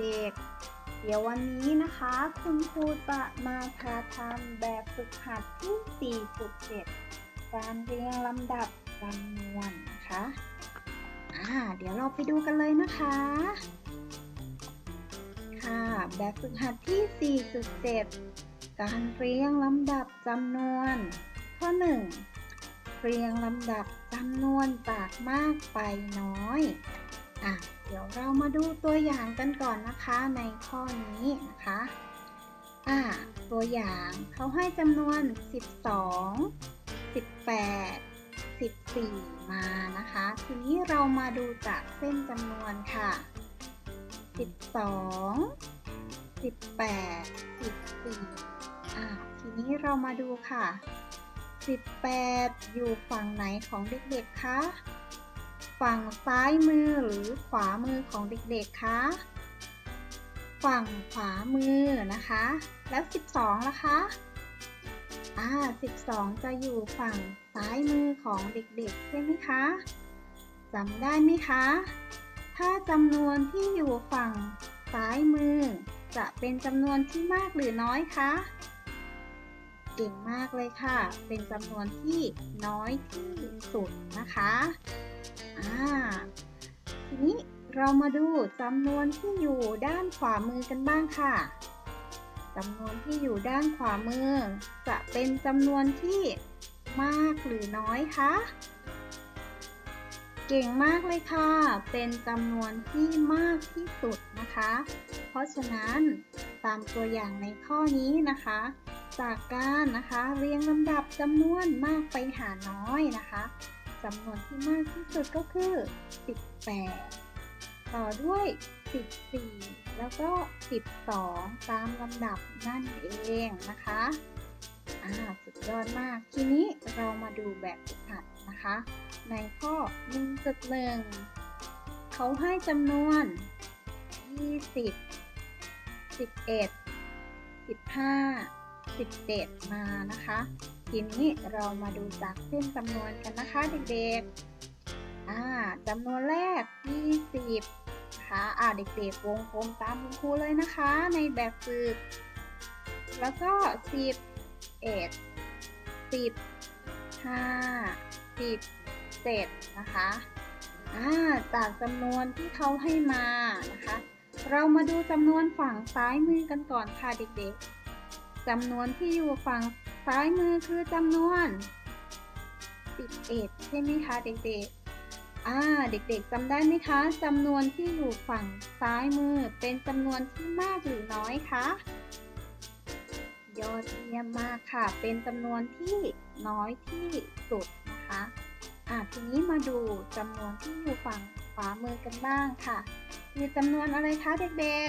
เด็กๆ เดี๋ยววันนี้นะคะ คุณครูจะมาพาทำแบบฝึกหัดที่4.7การเรียงลำดับจำนวนนะคะอ่าเดี๋ยวเราไปดูกันเลยนะคะ ค่ะ แบบฝึกหัดที่ 4.7 การเรียงลำดับจำนวน ข้อ 1 เรียงลำดับจำนวนจากมากไปน้อย อะเดี๋ยวเรามาดูตัวอย่างกันก่อนนะคะในข้อนี้นะคะอะตัวอย่างเขาให้จำนวน 12 18 14 มานะคะ ทีนี้เรามาดูจากเส้นจำนวนค่ะ 12 18 14อะทีนี้เรามาดูค่ะ 18 อยู่ฝั่งไหนของเด็กๆคะ ฝั่งซ้ายมือหรือขวามือของเด็กๆคะ ฝั่งขวามือนะคะ แล้ว 12ล่ะคะ อ่า 12 จะอยู่ฝั่งซ้ายมือของเด็กๆ ใช่ไหมคะจำได้ไหมคะ ถ้าจำนวนที่อยู่ฝั่งซ้ายมือ จะเป็นจำนวนที่มากหรือน้อยคะเก่งมากเลยค่ะ เป็นจำนวนที่น้อยที่สุดนะคะ อ่าทีนี้เรามาดูจำนวนที่อยู่ด้านขวามือกันบ้างค่ะจำนวนที่อยู่ด้านขวามือ จะเป็นจำนวนที่มากหรือน้อยคะเก่งมากเลยค่ะ เป็นจำนวนที่มากที่สุดนะคะ เพราะฉะนั้นตามตัวอย่างในข้อนี้นะคะ จากการนะคะเรียงลำดับจำนวนมากไปหาน้อยนะคะ จำนวนที่มากที่สุดก็คือ 18 ต่อด้วย 14 แล้วก็ 12 ตามลำดับนั่นเองนะคะอ่าสุดยอดมาก ทีนี้เรามาดูแบบฝึกหัดนะคะ ในข้อ 1.1 เขาให้จำนวน 20 11 15 17 มานะคะ ทีนี้เรามาดูจากเส้นจำนวนกันนะคะเด็กๆอ่าจำนวนแรก 20นะคะอ่าเด็กๆวงกลมตามคุณครูเลยนะคะ ในแบบฝึก แล้วก็11 10 5 17นะคะอ่าจากจำนวนที่เขาให้มานะคะ เรามาดูจำนวนฝั่งซ้ายมือกันก่อนค่ะเด็กๆจำนวนที่อยู่ฝั่ง ซ้ายมือคือจำนวน 11 ใช่ไหมคะเด็กๆ อ่า เด็กๆจำได้ไหมคะจำนวนที่อยู่ฝั่งซ้ายมือเป็นจำนวนที่มากหรือน้อยคะยอดเยี่ยมมากค่ะ เป็นจำนวนที่น้อยที่สุดนะคะ อ่าทีนี้มาดูจำนวนที่อยู่ฝั่งขวามือกันบ้างค่ะ คือจำนวนอะไรคะเด็ก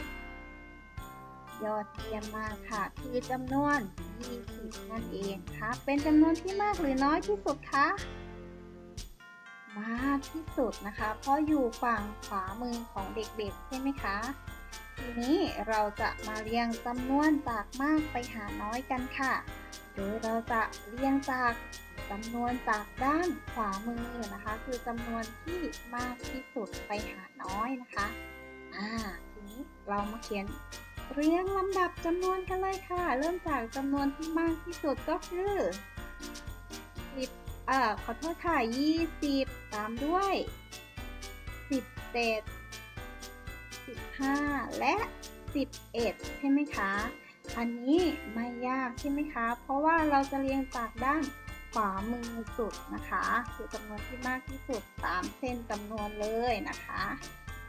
ๆ ยอดเยี่ยมมากค่ะ คือจำนวน 20นั่นเองค่ะเป็นจำนวนที่มากหรือน้อยที่สุดคะมากที่สุดนะคะ เพราะอยู่ฝั่งขวามือของเด็กๆ ใช่ไหมคะ ทีนี้เราจะมาเรียงจำนวนจากมากไปหาน้อยกันค่ะ โดยเราจะเรียงจากจำนวนจากด้านขวามือนะคะ คือจำนวนที่มากที่สุดไปหาน้อยนะคะ อ่า ทีนี้เรามาเขียน เรียงลำดับจำนวนกันเลยค่ะ เริ่มจากจำนวนที่มากที่สุดก็คือ10อ่าขอโทษค่ะ20ตามด้วย17 15และ11ใช่ไหมคะ อันนี้ไม่ยากใช่ไหมคะ เพราะว่าเราจะเรียงจากด้านขวามือสุดนะคะ คือจำนวนที่มากที่สุดตามเส้นจำนวนเลยนะคะ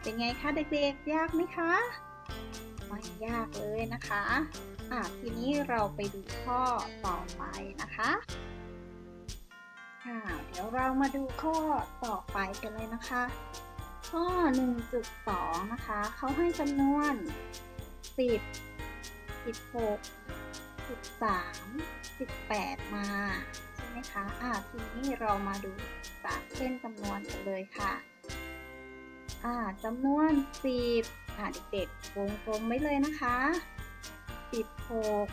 เป็นไงคะเด็กๆ ยากไหมคะ ไม่ยากเลยนะคะอะทีนี้เราไปดูข้อต่อไปนะคะค่ะเดี๋ยวเรามาดูข้อต่อไปกันเลยนะคะ ข้อ 1.2 นะคะ เขาให้จำนวน 10 16 13 18 มา ใช่ไหมคะ อะทีนี้เรามาดูจากเส้นจำนวนกันเลยค่ะ อ่าจำนวน 10 อ่าเด็กๆวงกลมไว้เลยนะคะ 16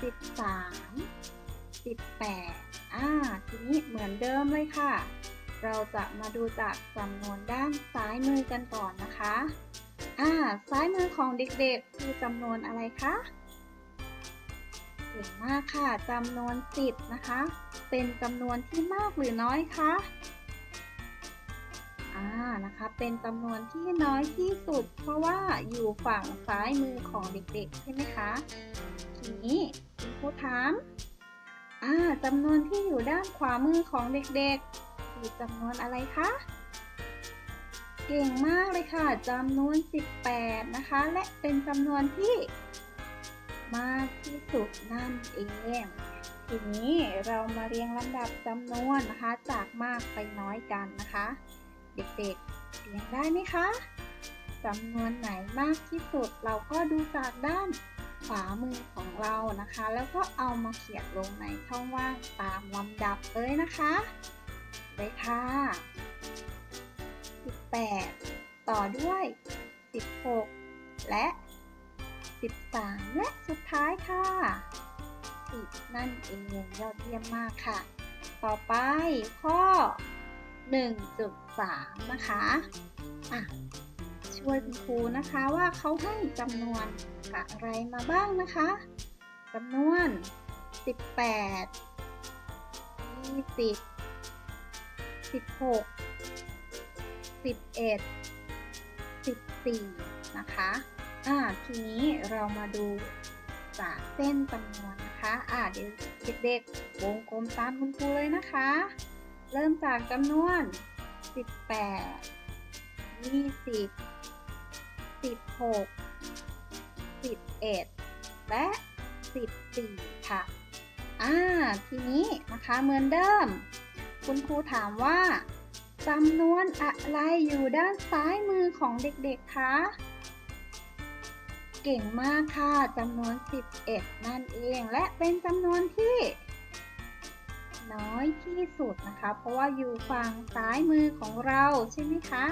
13 18อ่าทีนี้เหมือนเดิมเลยค่ะ เราจะมาดูจากจำนวนด้านซ้ายมือกันก่อนนะคะอ่าซ้ายมือของเด็กๆ คือจำนวนอะไรคะเก่งมากค่ะจำนวน 10 นะคะ เป็นจำนวนที่มากหรือน้อยคะานะคะ เป็นจำนวนที่น้อยที่สุด เพราะว่าอยู่ฝั่งซ้ายมือของเด็กๆ ใช่ไหมคะ ทีนี้คุณครูถามอ่าจำนวนที่อยู่ด้านขวามือของเด็กๆ คือจำนวนอะไรคะ เก่งมากเลยค่ะจำนวน 18 นะคะ และเป็นจำนวนที่มากที่สุดนั่นเองทีนี้เรามาเรียงลำดับจำนวนนะคะ จากมากไปน้อยกันนะคะ เด็กๆเรียงได้ไหมคะจำนวนไหนมากที่สุดเราก็ดูจากด้านขวามือของเรานะคะ แล้วก็เอามาเขียนลงในช่องว่างตามลำดับเลยนะคะเลยค่ะ 18 ต่อด้วย 16 และ 13 และสุดท้ายค่ะ10นั่นเองยอดเยี่ยมมากค่ะ ต่อไปข้อ 1.3นะคะอะช่วยคุณครูนะคะว่าเขาให้จำนวนอะไรมาบ้างนะคะจำนวน 18 20 16 11 14 นะคะอ่าทีนี้เรามาดูจากเส้นจำนวนนะคะอ่าเดี๋ยวเด็กๆวงกลมตามคุณครูเลยนะคะ เริ่มจากจำนวน 18 20 16 11และ14ค่ะ อ่า ทีนี้นะคะเหมือนเดิม คุณครูถามว่าจำนวนอะไรอยู่ด้านซ้ายมือของเด็กๆคะ เก่งมากค่ะจำนวน 11 นั่นเอง และเป็นจำนวนที่ น้อยที่สุดนะคะ เพราะว่าอยู่ฝั่งซ้ายมือของเราใช่ไหมคะ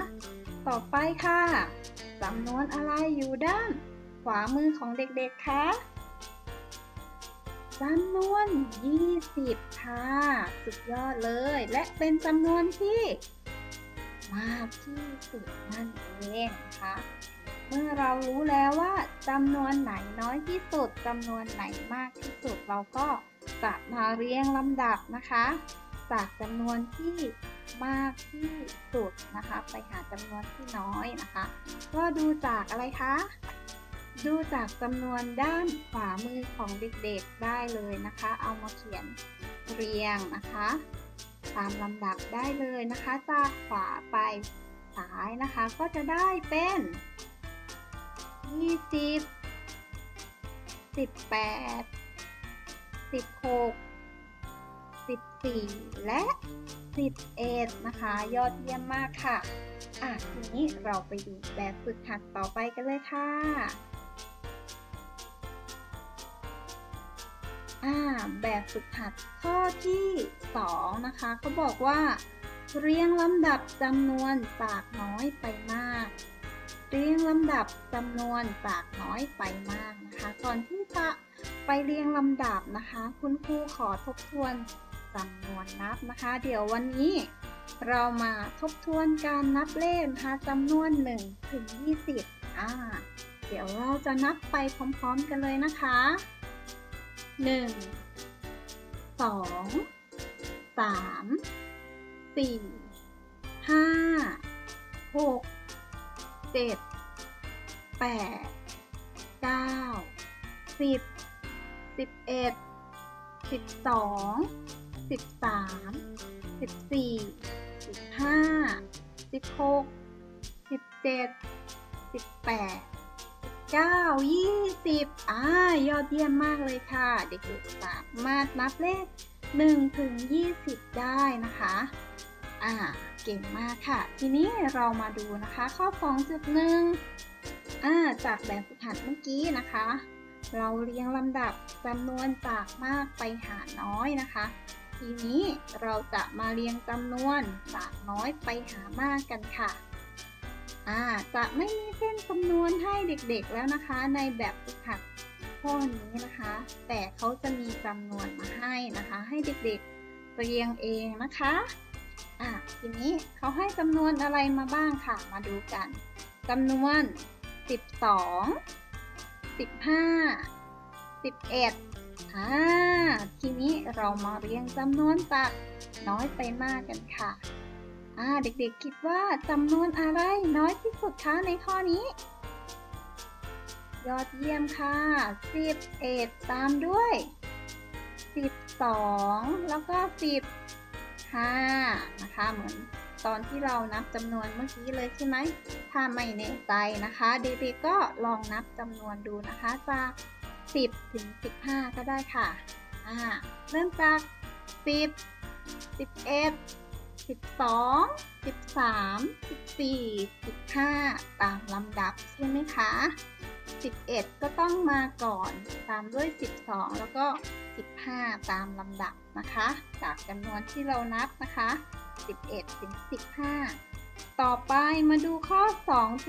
ต่อไปค่ะจำนวนอะไรอยู่ด้านขวามือของเด็กๆคะจำนวน 20 ค่ะ สุดยอดเลย และเป็นจำนวนที่ มากที่สุดนั่นเองนะคะเมื่อเรารู้แล้วว่าจำนวนไหนน้อยที่สุดจำนวนไหนมากที่สุดเราก็ จะมาเรียงลำดับนะคะ จากจำนวนที่มากที่สุดนะคะ ไปหาจำนวนที่น้อยนะคะ ก็ดูจากอะไรคะ ดูจากจำนวนด้านขวามือของเด็กๆได้เลยนะคะ เอามาเขียนเรียงนะคะ ตามลำดับได้เลยนะคะ จากขวาไปซ้ายนะคะ ก็จะได้เป็น 20 18 16 14และ11นะคะ ยอดเยี่ยมมากค่ะ อะ ทีนี้เราไปดูแบบฝึกหัดต่อไปกันเลยค่ะอ่าแบบฝึกหัดข้อที่ 2 นะคะเขาบอกว่า เรียงลำดับจำนวนจากน้อยไปมาก เรียงลำดับจำนวนจากน้อยไปมากนะคะ ก่อนที่จะ ไปเรียงลำดับนะคะ คุณครูขอทบทวนจำนวนนับนะคะ เดี๋ยววันนี้เรามาทบทวนการนับเลขนะคะจำนวน 1 ถึง 20อ่าเดี๋ยวเราจะนับไปพร้อมๆกันเลยนะคะ 1 2 3 4 5 6 7 8 9 10 11 12 13 14 15 16 17 18 9 20อ่ายอดเยี่ยมมากเลยค่ะ เด็กๆสามารถนับเลข1ถึง20ได้นะคะอ่าเก่งมากค่ะ ทีนี้เรามาดูนะคะ ข้อ 2.1อ่าจากแบบฝึกหัดเมื่อกี้นะคะ เราเรียงลำดับจำนวนจากมากไปหาน้อยนะคะ ทีนี้เราจะมาเรียงจำนวนจากน้อยไปหามากกันค่ะอ่าจะไม่มีเส้นจำนวนให้เด็กๆแล้วนะคะ ในแบบฝึกหัดข้อนี้นะคะ แต่เขาจะมีจำนวนมาให้นะคะ ให้เด็กๆเรียงเองนะคะอะทีนี้เขาให้จำนวนอะไรมาบ้างค่ะ มาดูกันจำนวนสิบ สิบห้าสิบเอ็ดอ่าทีนี้เรามาเรียงจำนวนจากน้อยไปมากกันค่ะอ่าเด็กๆคิดว่าจำนวนอะไรน้อยที่สุดคะในข้อนี้ ยอดเยี่ยมค่ะสิบเอ็ดตามด้วยสิบสองแล้วก็สิบห้านะคะเหมือน ตอนที่เรานับจำนวนเมื่อกี้เลยใช่ไหม ถ้าไม่แน่ใจนะคะ เด็กๆก็ลองนับจำนวนดูนะคะจาก 10 ถึง 15 ก็ได้ค่ะ อ่า เริ่มจาก 10 11 12 13 14 15 ตามลำดับใช่ไหมคะ 11 ก็ต้องมาก่อน ตามด้วย 12 แล้วก็ 15 ตามลำดับนะคะ จากจำนวนที่เรานับนะคะ 11 ถึง 15 ต่อไปมาดูข้อ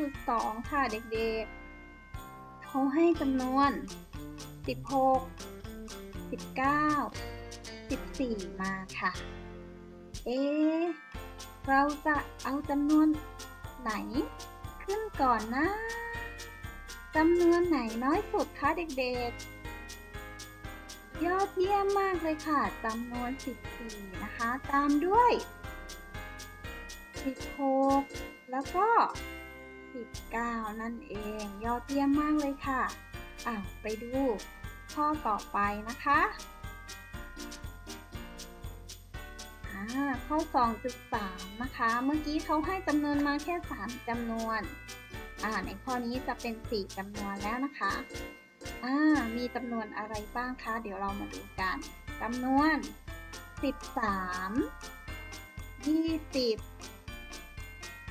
2.2 ค่ะเด็กๆ เขาให้จำนวน 16 19 14 มาค่ะ เอ๊เราจะเอาจำนวนไหน ขึ้นก่อนนะจำนวนไหนน้อยสุดคะเด็กๆ ยอดเยี่ยมมากเลยค่ะจำนวน 14 นะคะ ตามด้วย 16 แล้วก็ 19 นั่นเอง ยอดเยี่ยมมากเลยค่ะอะไปดูข้อต่อไปนะคะอ่าข้อ 2.3 นะคะ เมื่อกี้เขาให้จำนวนมาแค่ 3จำนวนอ่าในข้อนี้จะเป็น 4จำนวนแล้วนะคะอ่ามีจำนวนอะไรบ้างคะ เดี๋ยวเรามาดูกันจำนวน 13 20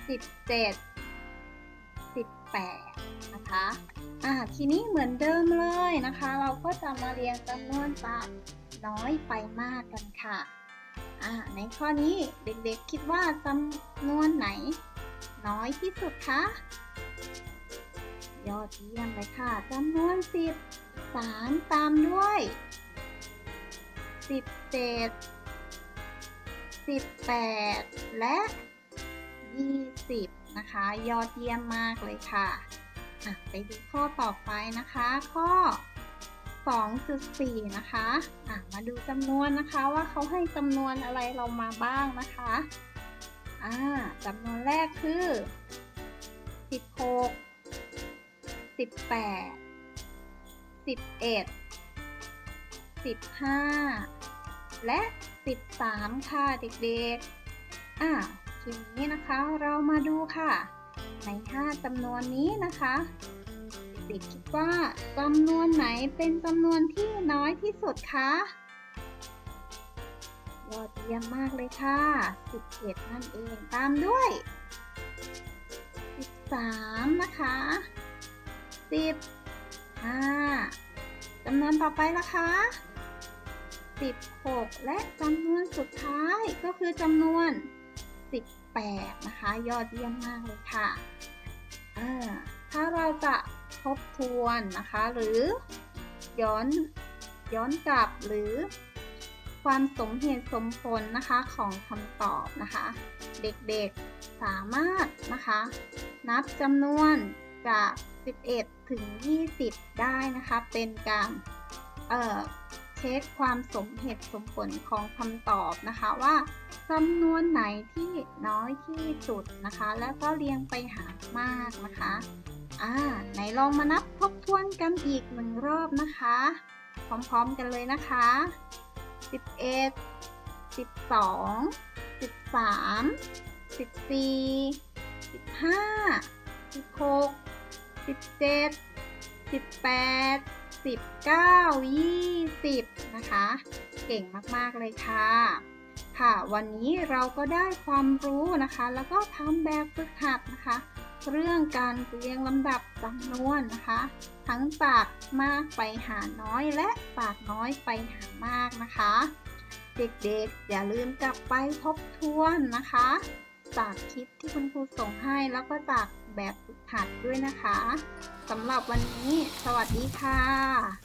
17 18นะคะอ่าทีนี้เหมือนเดิมเลยนะคะ เราก็จะมาเรียงจำนวนจากน้อยไปมากกันค่ะอ่าในข้อนี้เด็กๆคิดว่าจำนวนไหน น้อยที่สุดคะยอดเยี่ยมเลยค่ะจำนวน 10 3 ตามด้วย 17 18 และ 20 นะคะ ยอดเยี่ยมมากเลยค่ะะไปดูข้อต่อไปนะคะ ข้อ 2.4 นะคะอะมาดูจำนวนนะคะว่าเขาให้จำนวนอะไรเรามาบ้างนะคะจำนวนแรกคือ 16 18 11 15 และ 13 ค่ะเด็กๆ อ่า ทีนี้นะคะเรามาดูค่ะ ใน5จำนวนนี้นะคะเด็กคิดว่าจำนวนไหนเป็นจำนวนที่น้อยที่สุดคะยอดเยี่ยมมากเลยค่ะ 17 นั่นเองตามด้วย 13 นะคะ15จำนวนต่อไปละคะ 16 และจำนวนสุดท้ายก็คือจำนวน 18 นะคะ ยอดเยี่ยมมากเลยค่ะถ้าเราจะทบทวนนะคะ หรือย้อนย้อนกลับหรือความสมเหตุสมผลนะคะของคำตอบนะคะ เด็กๆสามารถนะคะ นับจำนวนจาก 11 ถึง 20 ได้นะคะ เป็นการเอ่อ ช็คความสมเหตุสมผลของคำตอบนะคะว่าจำนวนไหนที่น้อยที่สุดนะคะ แล้วก็เรียงไปหามากนะคะอ่าไหนลองมานับทบทวนกันอีกหนึ่งรอบนะคะ พร้อมๆกันเลยนะคะ 11 12 13 14 15 16 17 18 19 20 นะคะ เก่งมากๆเลยค่ะ ค่ะ วันนี้เราก็ได้ความรู้นะคะ แล้วก็ทำแบบฝึกหัดนะคะ เรื่องการเรียงลำดับจำนวนนะคะ ทั้งจากมากไปหาน้อยและจากน้อยไปหามากนะคะ เด็กๆ อย่าลืมกลับไปทบทวนนะคะ จากคลิปที่คุณครูส่งให้แล้วก็จากแบบฝึกหัดด้วยนะคะสำหรับวันนี้ สวัสดีค่ะ